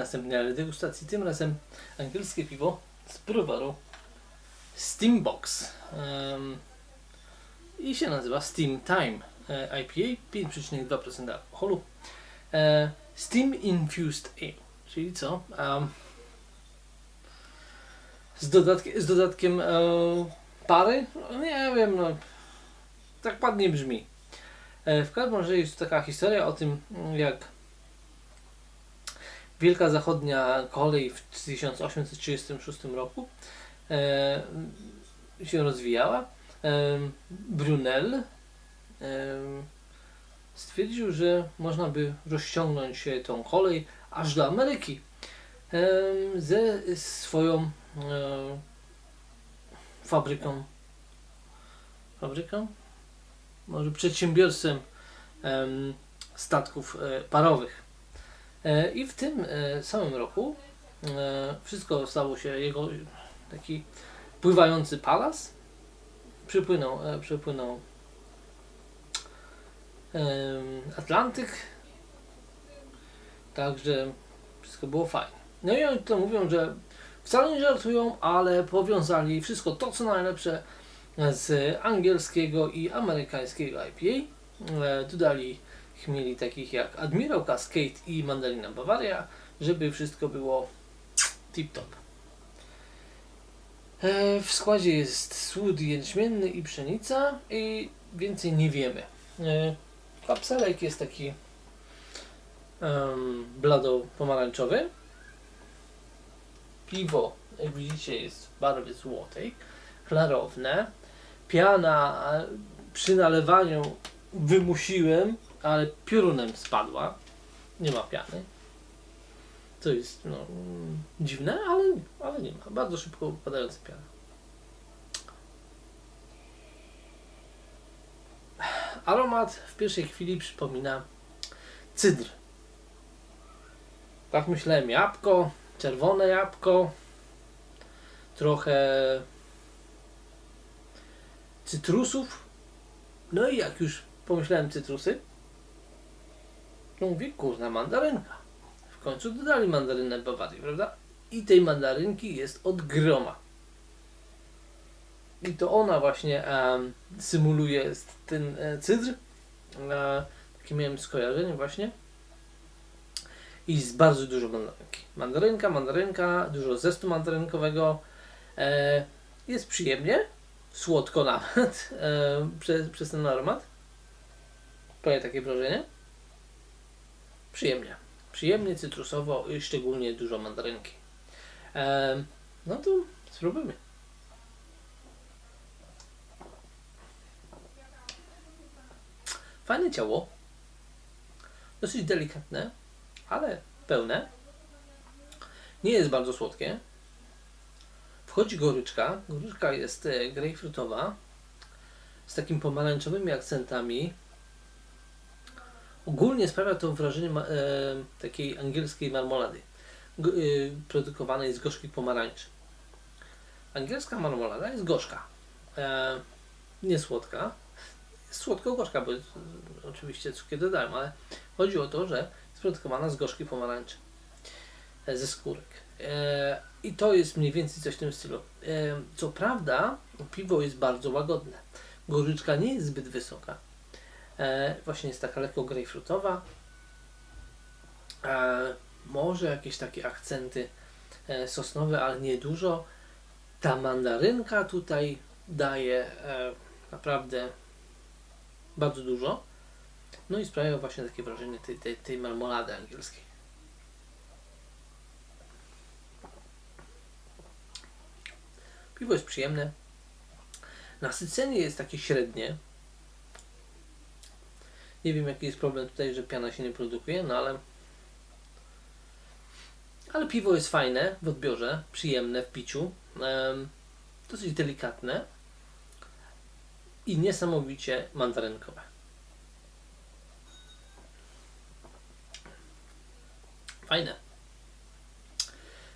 następnej ale degustacji. Tym razem angielskie piwo z browaru Steambox. Em, I się nazywa Steam Time e, IPA 5,2% alkoholu. E, Steam Infused Ale, czyli co? Em, z, dodatki, z dodatkiem e, pary? No, nie wiem, no, tak ładnie brzmi. E, w każdym razie jest taka historia o tym, jak Wielka Zachodnia kolej w 1836 roku e, się rozwijała. E, Brunel e, stwierdził, że można by rozciągnąć tą kolej aż do Ameryki ze swoją fabryką. Fabryką? Może przedsiębiorstwem em, statków parowych. E, I w tym e, samym roku e, wszystko stało się jego taki pływający palas. Przypłynął, przypłynął Atlantyk. Także wszystko było fajnie. No i oni to mówią, że wcale nie żartują, ale powiązali wszystko to, co najlepsze z angielskiego i amerykańskiego IPA. Dodali chmieli takich jak Admiral Cascade i Mandarina Bavaria, żeby wszystko było tip-top. E, w składzie jest słód jęczmienny i pszenica i więcej nie wiemy. E, kapselek jest taki um, blado-pomarańczowy. Piwo, jak widzicie, jest w barwie złotej, klarowne. Piana e, przy nalewaniu wymusiłem, ale piorunem spadła. Nie ma piany. To jest no, dziwne, ale, ale nie ma. Bardzo szybko upadająca piana. Aromat w pierwszej chwili przypomina cydr. Tak myślałem, jabłko, czerwone jabłko, trochę cytrusów. No i jak już pomyślałem cytrusy, to mówię, kurna, mandarynka. W końcu dodali mandarynę Bawarii, prawda? I tej mandarynki jest od groma. I to ona właśnie em, symuluje ten e, cydr. E, takie miałem skojarzenie właśnie. I jest bardzo dużo mandarynki. Mandarynka, mandarynka, dużo zestu mandarynkowego. E, jest przyjemnie, słodko nawet e, przez, przez ten aromat. Prawie takie wrażenie. Przyjemnie. Przyjemnie, cytrusowo i szczególnie dużo mandarynki. No to spróbujmy. Fajne ciało. Dosyć delikatne, ale pełne. Nie jest bardzo słodkie. Wchodzi goryczka. Goryczka jest e, grejpfrutowa z takimi pomarańczowymi akcentami. Ogólnie sprawia to wrażenie e, takiej angielskiej marmolady g- e, produkowanej z gorzkich pomarańczy. Angielska marmolada jest gorzka. E, nie słodka. Słodko-gorzka, bo jest, oczywiście cukier dodałem, ale chodzi o to, że jest produkowana z gorzkich pomarańczy. E, ze skórek. E, I to jest mniej więcej coś w tym stylu. E, co prawda, piwo jest bardzo łagodne. Goryczka nie jest zbyt wysoka. E, właśnie jest taka lekko grejpfrutowa. E, może jakieś takie akcenty e, sosnowe, ale nie dużo. Ta mandarynka tutaj daje naprawdę bardzo dużo. No i sprawia właśnie takie wrażenie tej, tej, tej marmolady angielskiej. Piwo jest przyjemne. Nasycenie jest takie średnie. Nie wiem jaki jest problem tutaj, że piana się nie produkuje, no ale ale piwo jest fajne w odbiorze, przyjemne w piciu, em, dosyć delikatne i niesamowicie mandarynkowe. Fajne.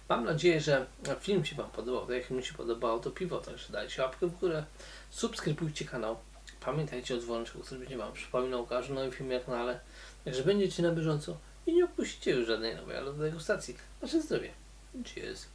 Mam nadzieję, że film się Wam podobał, jak mi się podobało to piwo, także dajcie łapkę w górę, subskrybujcie kanał, Pamiętajcie o dzwoneczku, który będzie Wam przypominał o każdym nowym filmie na ale, także będziecie na bieżąco i nie opuścicie już żadnej nowej ale degustacji. Nasze zdrowie. Cheers.